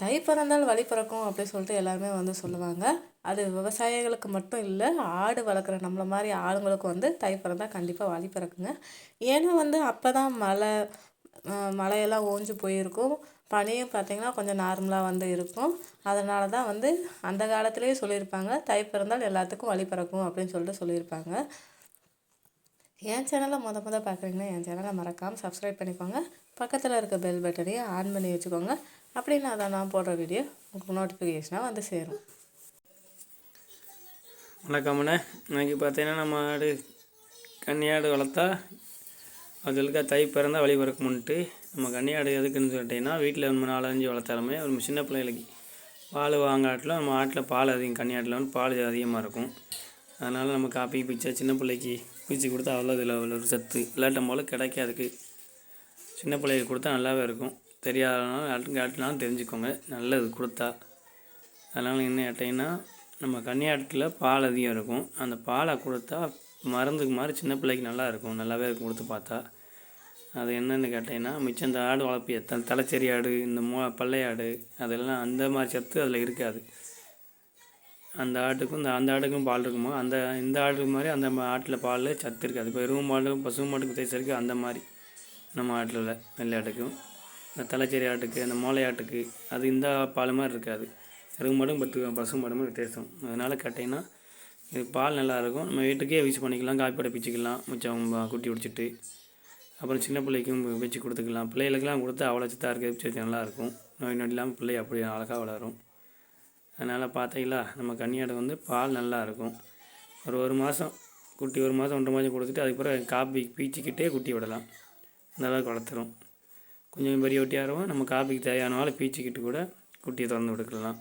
தை பிறந்தால் வழி பிறக்கும் அப்படின்னு சொல்லிட்டு எல்லாருமே வந்து சொல்லுவாங்க. அது விவசாயிகளுக்கு மட்டும் இல்லை ஆடு வளர்க்குற நம்மள மாதிரி ஆளுங்களுக்கு வந்து தை பிறந்தால் கண்டிப்பாக வழி பிறக்குங்க. ஏன்னா வந்து அப்போ தான் மழை மழையெல்லாம் ஓஞ்சு போயிருக்கும். பனியும் பார்த்திங்கன்னா கொஞ்சம் நார்மலாக வந்து இருக்கும். அதனால தான் வந்து அந்த காலத்துலேயே சொல்லியிருப்பாங்க தை பிறந்தால் எல்லாத்துக்கும் வழி பிறக்கும் அப்படின்னு சொல்லிட்டு சொல்லியிருப்பாங்க. என் சேனலை முத முத பார்க்குறீங்கன்னா என் சேனலை மறக்காமல் சப்ஸ்கிரைப் பண்ணிக்கோங்க. பக்கத்தில் இருக்க பெல் பட்டனையும் ஆன் பண்ணி வச்சுக்கோங்க. அப்படின்னா தான் நான் போடுற வீடியோ உங்களுக்கு நோட்டிஃபிகேஷனாக வந்து சேரும். வணக்கம்ண்ணே இன்னைக்கு பார்த்தீங்கன்னா நம்ம ஆடு கன்னியாடு வளர்த்தா அதுகளுக்கு தை பிறந்தால் வழி பிறக்கும்ன்ட்டு நம்ம கன்னியாடு எதுக்குன்னு சொல்லிட்டீங்கன்னா வீட்டில் நம்ம நாலஞ்சு வளர்த்தாலுமே ஒரு சின்ன பிள்ளைகளுக்கு பால் வாங்காட்டிலும் நம்ம ஆட்டில் பால் அதிகம் கன்னியாட்டில் வந்து பால் அதிகமாக இருக்கும். அதனால் நம்ம காப்பி பிச்சை சின்ன பிள்ளைக்கு பிச்சு கொடுத்தா அவ்வளோ இதில் அவ்வளோ ஒரு சத்து. இல்லாட்டம் போல் கிடைக்காதுக்கு. சின்ன பிள்ளைகளுக்கு கொடுத்தா நல்லாவே இருக்கும். தெரியாதனாலும் ஆட்டு காட்டினாலும் தெரிஞ்சுக்கோங்க. நல்லது கொடுத்தா. அதனால் என்ன கேட்டிங்கன்னா நம்ம கன்னியாட்டத்தில் பால் அதிகம் இருக்கும். அந்த பாலை கொடுத்தா மருந்துக்கு மாதிரி சின்ன பிள்ளைக்கு நல்லா இருக்கும். நல்லாவே இருக்கும் கொடுத்து பார்த்தா. அது என்னென்னு கேட்டிங்கன்னா மிச்சம் இந்த ஆடு வளர்ப்பிய த தலைச்சேரி ஆடு இந்த மோ பள்ளை ஆடு அதெல்லாம் அந்த மாதிரி சத்து அதில் இருக்காது. அந்த ஆட்டுக்கும் இந்த அந்த ஆட்டுக்கும் பால் இருக்குமோ? அந்த இந்த ஆடு மாதிரி அந்த ஆட்டில் பால் சத்து இருக்காது. இப்போ எருவு மாடு பசு மாட்டுக்கு வித்தியாசம் அந்த மாதிரி நம்ம ஆட்டில் உள்ள ஆட்டுக்கும். இந்த தலைச்சேரி ஆட்டுக்கு அந்த மோளை ஆட்டுக்கு அது இந்த பால் மாதிரி இருக்காது. எருவு மாடும் பத்து பசு மாடும் வித்தியாசம். அதனால் கேட்டிங்கன்னா இது பால் நல்லாயிருக்கும் நம்ம வீட்டுக்கே யூஸ் பண்ணிக்கலாம். காய்ப்படை பிச்சுக்கலாம். மிச்சம் குட்டி பிடிச்சிட்டு அப்புறம் சின்ன பிள்ளைக்கும் வச்சு கொடுத்துக்கலாம். பிள்ளைகளுக்கெல்லாம் கொடுத்து அவ்வளோ சித்தாக இருக்குது. வச்சு நல்லாயிருக்கும் நோய் நொடி இல்லாமல் பிள்ளை அப்படி அழகாக வளரும். அதனால் பார்த்தீங்களா நம்ம கன்னியாடு வந்து பால் நல்லாயிருக்கும் ஒரு ஒரு மாதம் குட்டி ஒரு மாதம் ஒன்றரை மாதம் கொடுத்துட்டு அதுக்கப்புறம் காப்பி பீச்சிக்கிட்டே குட்டி விடலாம். நல்லா வளர்த்துரும் கொஞ்சம் பெரிய ஒட்டியாகவும் நம்ம காப்பிக்கு தேவையானாலும் பீச்சிக்கிட்டு கூட குட்டியை திறந்து விடுக்கலாம்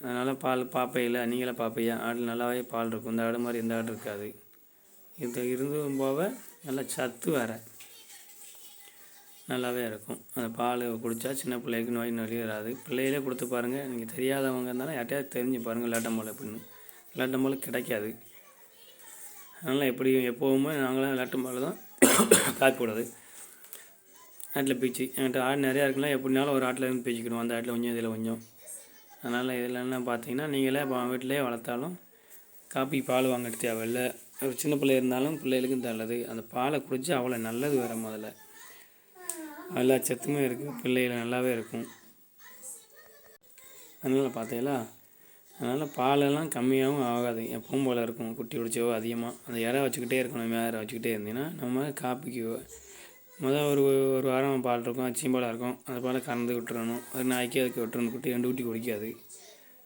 அதனால் பால் பாப்பையில் நீங்களே பாப்பையா ஆடு நல்லாவே பால் இருக்கும். இந்த ஆடு மாதிரி எந்த ஆடு இருக்காது. இது இருந்தும் போக நல்லா சத்து வேறு. நல்லாவே இருக்கும். அந்த பால் குடித்தா சின்ன பிள்ளைக்கு நோய் நொழி வராது. பிள்ளைகளே கொடுத்து பாருங்கள் நீங்கள் தெரியாதவங்க இருந்தாலும் யார்ட்டையாவது தெரிஞ்சு பாருங்கள் லேட்டம்போல் எப்படின்னு. லேட்டம்போல் கிடைக்காது. அதனால் எப்படியும் எப்போவுமே நாங்களாம் லேட்டம்போல் தான் காப்பி விடாது ஆட்டில் பீச்சு. என்கிட்ட ஆடு நிறையா இருக்குல்ல எப்படினாலும் ஒரு ஆட்டில் இருந்து பீச்சிக்கணும் அந்த ஆட்டில் கொஞ்சம் இதில் கொஞ்சம். அதனால் இதில் என்ன பார்த்தீங்கன்னா நீங்களே இப்போ வீட்டிலே வளர்த்தாலும் காப்பி பால் வாங்கிட்டு தேவையில்ல. ஒரு சின்ன பிள்ளை இருந்தாலும் பிள்ளைகளுக்கும் நல்லது. அந்த பாலை குடித்து அவ்வளோ நல்லது வேறு முதல்ல. எல்லா சத்துமே இருக்குது பிள்ளைகள் நல்லாவே இருக்கும். அதனால் பார்த்தீங்களா? அதனால் பாலெல்லாம் கம்மியாகவும் ஆகாது. எப்பவும் போல் இருக்கும். குட்டி குடிச்சவோ அதிகமாக அந்த இறை வச்சுக்கிட்டே இருக்கணும். வேறு வச்சுக்கிட்டே இருந்தீங்கன்னா நம்ம காப்பிக்கு முதல் ஒரு ஒரு வாரம் பால் இருக்கும் அச்சியம்பாலாக இருக்கும். அந்த பாலை கறந்து விட்டுறணும். அது நாய்க்கு அதுக்கு விட்டுறணும் குட்டி ரெண்டு குட்டி குடிக்காது.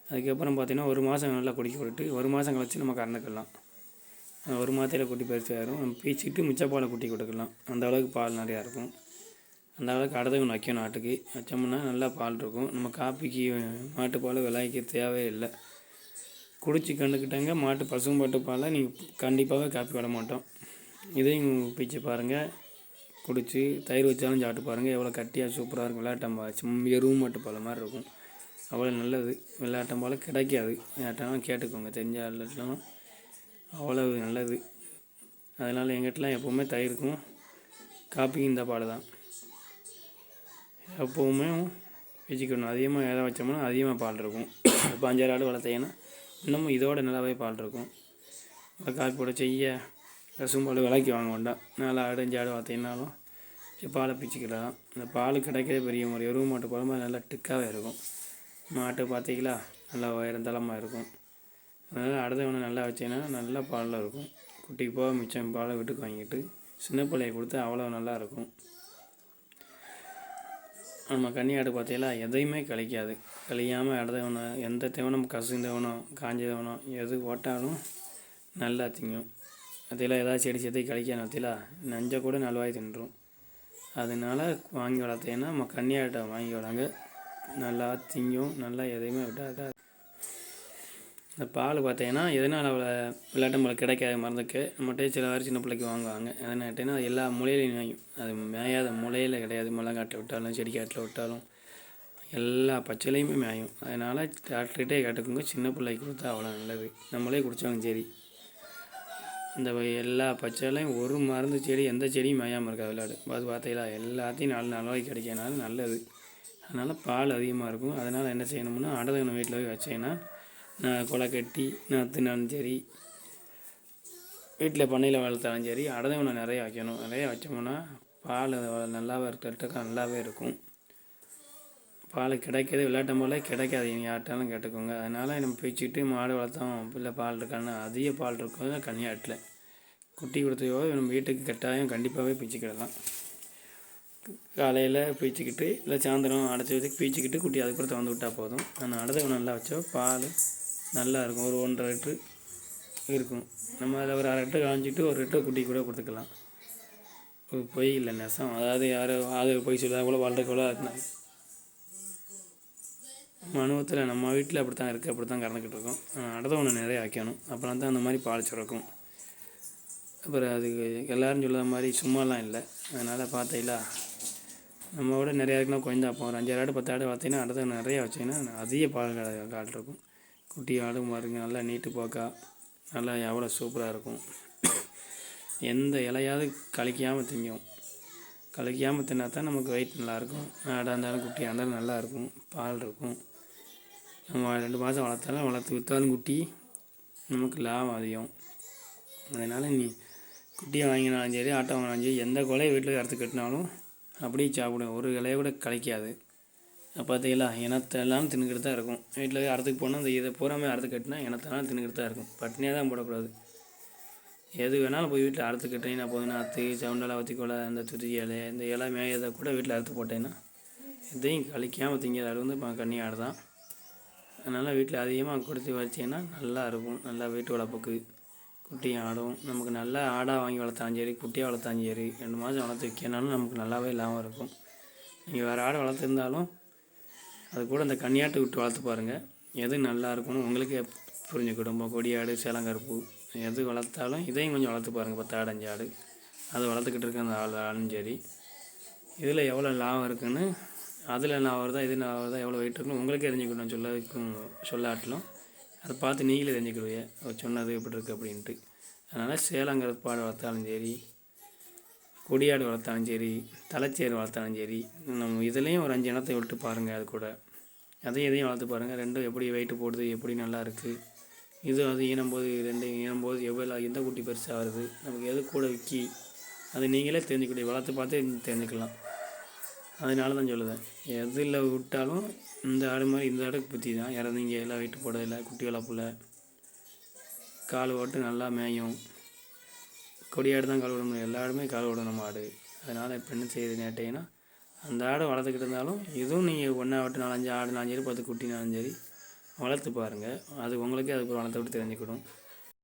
அதுக்கப்புறம் பார்த்தீங்கன்னா ஒரு மாதம் நல்லா குடிக்க விட்டுட்டு ஒரு மாதம் கழிச்சு நம்ம கறந்துக்கலாம். ஒரு மாதத்தில் குட்டி பறிச்சு ஆயிரும். நம்ம பீச்சிட்டு மிச்ச பாலை குட்டி கொடுக்கலாம். அந்த அளவுக்கு பால் நிறையா இருக்கும். அந்த அளவுக்கு அடுத்தவங்க வைக்கணும் நாட்டுக்கு. வச்சோம்னா நல்லா பால் இருக்கும். நம்ம காப்பிக்கு மாட்டுப்பால் விலைக்கு தேவையே இல்லை. குடிச்சு கண்டுக்கிட்டாங்க மாட்டு பசும்பாட்டு பாலை நீங்கள் கண்டிப்பாகவே காப்பி விட மாட்டோம். இதையும் பிச்சு பாருங்கள் குடித்து தயிர் வச்சாலும் சாப்பிட்டு பாருங்கள் எவ்வளோ கட்டியாக சூப்பராக இருக்கும். விளையாட்டம்பா சும்மா எருவும் மட்டும் போல மாதிரி இருக்கும். அவ்வளோ நல்லது. விளையாட்டம்பால் கிடைக்காது. விளையாட்டெல்லாம் கேட்டுக்கோங்க. தெரிஞ்ச ஆளுலாம் அவ்வளவு நல்லது. அதனால் எங்கிட்டலாம் எப்போவுமே தயிருக்கும். காப்பிக்கும் இந்த பால் தான். எப்போவுமே வச்சுக்கணும். அதிகமாக எதை வச்சோம்னா அதிகமாக பால் இருக்கும். இப்போ அஞ்சாறு ஆடு வளர்த்தீங்கன்னா இன்னமும் இதோட நல்லாவே பால் இருக்கும். காப்பி போட செய்ய பசும்பால் விலைக்கு வாங்க வேண்டாம் நல்லா ஆடு அஞ்சு ஆடு பார்த்தீங்கனாலும் பாலை பிச்சுக்கலாம் இந்த பால் கிடைக்கிற பெரிய முறை எருவு மாட்டு குழம்பு நல்லா டிக்காகவே இருக்கும். மாட்டு பார்த்தீங்களா நல்லா உயரம் தளமாக இருக்கும். அதனால் அடுத்தவனை நல்லா வச்சீங்கன்னா நல்லா பாலில் இருக்கும். குட்டிக்கு போக மிச்சம் பாலை வீட்டுக்கு வாங்கிட்டு சின்ன பிள்ளைய கொடுத்து அவ்வளோ நல்லா இருக்கும். நம்ம கன்னியாடு பார்த்தீங்களா எதையுமே கழிக்காது. கழியாமல் இடத்தவனை எந்த தேவனும் கசுந்தவனோ காஞ்சதவனோ எது போட்டாலும் நல்லா திங்கும். அதில் ஏதாவது செடி சேர்த்து கழிக்கணும் பார்த்தீங்களா நஞ்சை கூட நல்வாய் தின்றும். அதனால வாங்கி வளர்த்தீங்கன்னா நம்ம கன்னியாட்டை வாங்கி வளாங்க. நல்லா திங்கும் நல்லா எதையுமே விட்டாது இந்த பால் பார்த்தீங்கன்னா எதனால் அவ்வளோ விளையாட்டு கிடைக்காத மருந்துக்கு நம்மகிட்ட சில பேர் சின்ன பிள்ளைக்கு வாங்குவாங்க. எதனா கேட்டிங்கன்னா அது எல்லா மூலையிலையும் மேயும் அது மேயாத முளையில் கிடையாது. முளைங்காட்டில் விட்டாலும் செடி காட்டில் விட்டாலும் எல்லா பச்சையிலையுமே மேயும். அதனால் டாக்டர்கிட்டே கேட்டுக்கோங்க. சின்ன பிள்ளைக்கு கொடுத்தா அவ்வளோ நல்லது. நம்மளே குடித்தாலும் சரி. அந்த எல்லா பச்சைலையும் ஒரு மருந்து செடி எந்த செடியும் மேயாமல் இருக்கா விளையாடு. அது பார்த்தீங்களா? எல்லாத்தையும் நாலு நாளாக கிடைக்கனாலும் நல்லது. அதனால் பால் அதிகமாக இருக்கும். அதனால் என்ன செய்யணும்னா அடதவனை வீட்டில் போய் வச்சேன்னா நான் கொலை கட்டி நாற்றுனாலும் சரி வீட்டில் பண்ணையில் வளர்த்தாலும் சரி அடதவனை நிறைய வைக்கணும். நிறைய வச்சோம்னா பால் நல்லாவே இருக்கிறதுக்கு நல்லாவே இருக்கும். பால் கிடைக்கிறது விளையாட்டம் போல் கிடைக்காது. இனி யார்ட்டாலும் கேட்டுக்கோங்க. அதனால் நம்ம பிரிச்சுட்டு மாடு வளர்த்தோம் இல்லை பால் இருக்கான்னு அதிக பால் இருக்கும் கன்னியாட்டில் குட்டி கொடுத்தையோ நம்ம வீட்டுக்கு கட்டாயம் கண்டிப்பாகவே பிச்சுக்கிடலாம். காலையில் பீச்சிக்கிட்டு இல்லை சாயந்தரம் அடைச்சி வச்சு பீச்சிக்கிட்டு குட்டி அது கூட திறந்து விட்டால் போதும். ஆனால் அடதை நல்லா வச்சா பால் நல்லா இருக்கும். ஒரு ஒன்றரை லிட்ரு இருக்கும். நம்ம அதில் ஒரு அரை லிட்டர் காய்ச்சிட்டு ஒரு லிட்டர் குட்டி கூட கொடுத்துக்கலாம். ஒரு பொய் இல்லை நெசம். அதாவது யாரும் அது பொய் சொல்லாத கூட வாழ்க்கை கூட நம்ம அனுபவத்தில் நம்ம வீட்டில் அப்படி தான் இருக்குது அப்படி தான் கறந்துக்கிட்டு இருக்கோம் அடுத்த ஒன்று நிறைய வைக்கணும். அப்புறம் தான் அந்த மாதிரி பால் சுரக்கும். அப்புறம் அதுக்கு எல்லோரும் சொல்லுற மாதிரி சும்மாலாம் இல்லை. அதனால் பார்த்தீங்களா நம்ம விட நிறையா இருக்குன்னா கொஞ்சம் அப்போ ஒரு அஞ்சாறு ஆடு பத்து ஆடு பார்த்தீங்கன்னா அடுத்த நிறையா வச்சிங்கன்னா அதிக பால் கடை கால் இருக்கும். குட்டி ஆடு பாருங்க நல்லா நீட்டு போக்கா நல்லா எவ்வளோ சூப்பராக இருக்கும். எந்த இலையாவது கழிக்காமல் திங்கும். கழிக்காமல் தின்னா தான் நமக்கு வெயிட் நல்லாயிருக்கும் ஆடாக இருந்தாலும் குட்டியாக இருந்தாலும் நல்லாயிருக்கும் பால் இருக்கும். நம்ம ரெண்டு மாதம் வளர்த்தாலும் வளர்த்து விற்றாலும் குட்டி நமக்கு லாபம் அதிகம். அதனால் நீ குட்டியை வாங்கினாலும் சரி ஆட்டை வாங்கினாலும் சரி எந்த கொலையை வீட்டில் அறுத்து கட்டினாலும் அப்படியே சாப்பிடும் ஒரு இலையை கூட கிடைக்காது பார்த்தீங்களா இனத்தெல்லாம் தின்னுக்கிட்டு தான் இருக்கும். வீட்டில் அறுத்துக்கு போனால் அந்த இதை பூராமே அறுத்து கட்டினா இனத்தெல்லாம் தின்னுக்கிட்டு தான் இருக்கும். பட்டினியாக தான் போடக்கூடாது. எது வேணாலும் போய் வீட்டில் அறுத்து கட்டினீங்கன்னா போதும். அத்து சவுண்டெல்லாம் வத்தி கொலை அந்த துதி இலை இந்த இலை மேயதை கூட வீட்டில் அறுத்து போட்டேன்னா எதையும் கழிக்காமல் திங்காத அது வந்து ப- தான். அதனால் வீட்டில் அதிகமாக கொடுத்து வச்சிங்கன்னா நல்லா இருக்கும். நல்லா வீட்டு வளர்ப்புக்கு. குட்டியும் ஆடும். நமக்கு நல்லா ஆடாக வாங்கி வளர்த்தாலும் சரி குட்டியாக வளர்த்தாலும் சரி ரெண்டு மாதம் வளர்த்து விற்கனாலும் நமக்கு நல்லாவே லாபம் இருக்கும். நீங்கள் வேறு ஆடு வளர்த்துருந்தாலும் அது கூட இந்த கன்னியாட்டை விட்டு வளர்த்து பாருங்கள் எது நல்லா இருக்கும்னு உங்களுக்கே புரிஞ்சுக்கிடும். இப்போ கொடி ஆடு சேலங்கருப்பு எது வளர்த்தாலும் இதையும் கொஞ்சம் வளர்த்து பாருங்கள் பத்து ஆடு அஞ்சு ஆடு. அது வளர்த்துக்கிட்டு இருக்க அந்த ஆள் ஆளும் சரி. இதில் எவ்வளோ லாபம் இருக்குன்னு அதில் லாபம் வருதா இது லாபம் வருதா எவ்வளோ வெயிட் இருக்குன்னு உங்களுக்கே தெரிஞ்சுக்கணும் சொல்லதுக்கும் சொல்லாட்டிலும் அதை பார்த்து நீங்களே தெரிஞ்சுக்கிடுவீங்க. அவர் சொன்னது எப்படி இருக்குது அப்படின்ட்டு. அதனால் சேலங்கிற பாடு வளர்த்தாலும் சரி கொடியாடு வளர்த்தாலும் சரி தலைச்சேர் வளர்த்தாலும் சரி நம்ம இதுலேயும் ஒரு அஞ்சு இனத்தை விட்டு பாருங்கள் அது கூட. அதையும் இதையும் வளர்த்து பாருங்கள் ரெண்டும் எப்படி வெயிட்டு போடுது எப்படி நல்லா இருக்குது இது அது ஈனும்போது ரெண்டு ஈனும்போது எவ்வளோ எந்த குட்டி பெருசாக வருது நமக்கு எது கூட விற்கி அது நீங்களே தெரிஞ்சுக்கூடிய வளர்த்து பார்த்து தெரிஞ்சுக்கலாம். அதனால தான் சொல்லுவேன். எதில் விட்டாலும் இந்த ஆடு மாதிரி இந்த ஆடுக்கு புத்தி தான். இறந்தீங்க எல்லாம் வெயிட்டு போடலை குட்டி வளர்ப்புல கால் ஓட்டு நல்லா மேயும். கொடியாடு தான் கால் விட முடியும். எல்லா ஆடுமே கால் விடணும் ஆடு. அதனால் இப்போ என்ன செய்யுது நேட்டைன்னா அந்த ஆடு வளர்த்துக்கிட்டு இருந்தாலும் இதுவும் நீங்கள் ஒன்றா விட்டு நாலஞ்சு ஆடு நாலஞ்சு சரி பத்து குட்டி நாலஞ்சு சரி வளர்த்து பாருங்கள் அது உங்களுக்கே அதுக்கு வளர்த்து விட்டு தெரிஞ்சுக்கிடும்.